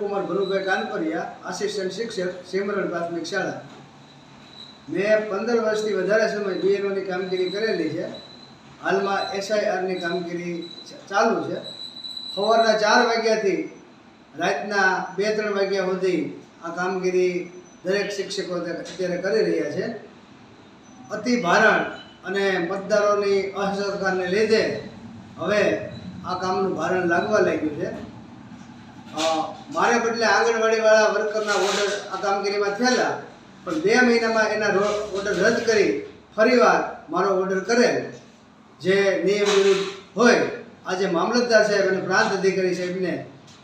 Kumar Bhanubhai Kanpariya assistant શિક્ષક, સિમરણ પ્રાથમિક શાળા. મેં પંદર વર્ષથી વધારે સમય બીએનઓની કામગીરી કરેલી છે. હાલમાં એસઆઈઆરની કામગીરી ચાલુ છે. સવારના ચાર વાગ્યાથી રાતના બે ત્રણ વાગ્યા સુધી આ કામગીરી દરેક શિક્ષકો અત્યારે કરી રહ્યા છે. અતિ ભારણ અને મતદારોની અસહકારને લીધે હવે આ કામનું ભારણ લાગવા લાગ્યું છે. મારે બદલે આંગણવાડીવાળા વર્કરના ઓર્ડર આ કામગીરીમાં થયેલા, પણ બે મહિનામાં એના ઓર્ડર રદ કરી ફરીવાર મારો ઓર્ડર કરેલ. જે નિયમ વિરુદ્ધ હોય, આજે મામલતદાર સાહેબ અને પ્રાંત અધિકારી સાહેબને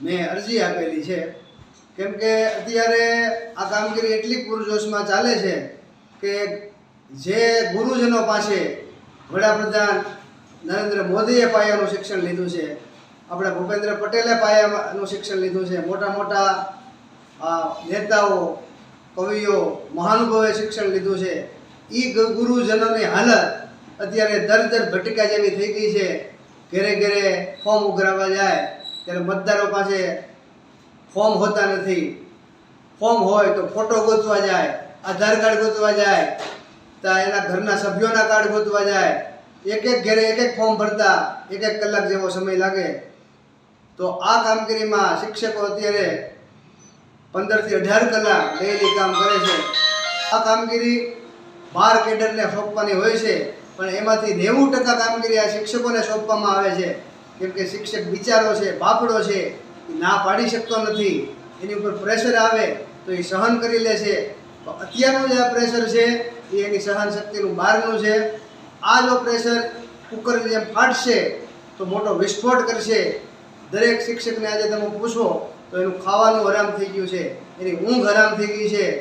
મેં અરજી આપેલી છે. કેમ કે અત્યારે આ કામગીરી એટલી પૂરજોશમાં ચાલે છે કે જે ગુરુજનો પાસે વડાપ્રધાન નરેન્દ્ર મોદીએ પાયાનું શિક્ષણ લીધું છે આપણા ભૂપેન્દ્ર પટેલે પાયાનું શિક્ષણ લીધું છે. મોટા મોટા નેતાઓ, કવિઓ, મહાનુભાવોએ શિક્ષણ લીધું છે. એ ગુરુજનોની હાલત અત્યારે દર દર ભટકા જેવી થઈ ગઈ છે. ઘરે ઘરે ફોર્મ ઉઘરાવવા જાય, ત્યારે મતદારો પાસે ફોર્મ હોતા નથી. ફોર્મ હોય તો ફોટો ગોતવા જાય, આધાર કાર્ડ ગોતવા જાય, તો એના ઘરના સભ્યોના કાર્ડ ગોતવા જાય. એક એક ઘરે એક એક ફોર્મ ભરતા, એક એક કલાક જેવો સમય લાગે. તો આ કામગીરીમાં શિક્ષકો અત્યારે પંદરથી અઢાર કલાક ડેલી કામ કરે છે. આ કામગીરી બાર કેડરને સોંપવાની હોય છે, પણ એમાંથી નેવું ટકા કામગીરી આ શિક્ષકોને સોંપવામાં આવે છે. કેમ કે શિક્ષક બિચારો છે, બાપડો છે ના પાડી શકતો નથી. એની ઉપર પ્રેશર આવે તો એ સહન કરી લે છે. અત્યારનું જે આ પ્રેશર છે, એ એની સહન શક્તિનું બહારનું છે. આ જો પ્રેશર કુકરની જેમ ફાટશે, તો મોટો વિસ્ફોટ કરશે. દરેક શિક્ષકને આજે તમે પૂછો, તો એનું ખાવાનું હરામ થઈ ગયું છે, એની ઊંઘ હરામ થઈ ગઈ છે.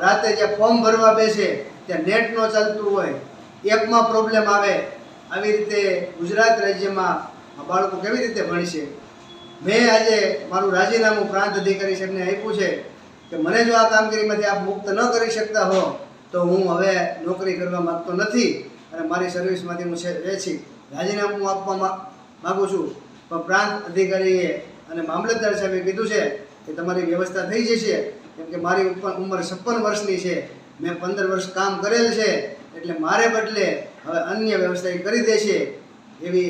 રાતે જ્યાં ફોર્મ ભરવા બેસે, ત્યાં નેટ ન ચાલતું હોય, એપમાં પ્રોબ્લેમ આવે. આવી રીતે ગુજરાત રાજ્યમાં બાળકો કેવી રીતે ભણશે? મેં આજે મારું રાજીનામું પ્રાંત અધિકારી સાહેબને આપ્યું છે કે મને જો આ કામગીરીમાંથી આપ મુક્ત ન કરી શકતા હો, તો હું હવે નોકરી કરવા માગતો નથી અને મારી સર્વિસમાંથી હું છે- રાજીનામું આપવા માગું છું. પણ પ્રાંત અધિકારીએ અને મામલતદાર સાહેબે કીધું છે કે તમારી વ્યવસ્થા થઈ જશે, કેમ કે મારી ઉંમર છપ્પન વર્ષની છે, મેં પંદર વર્ષ કામ કરેલ છે, એટલે મારે બદલે હવે અન્ય વ્યવસ્થા કરી દેશે એવી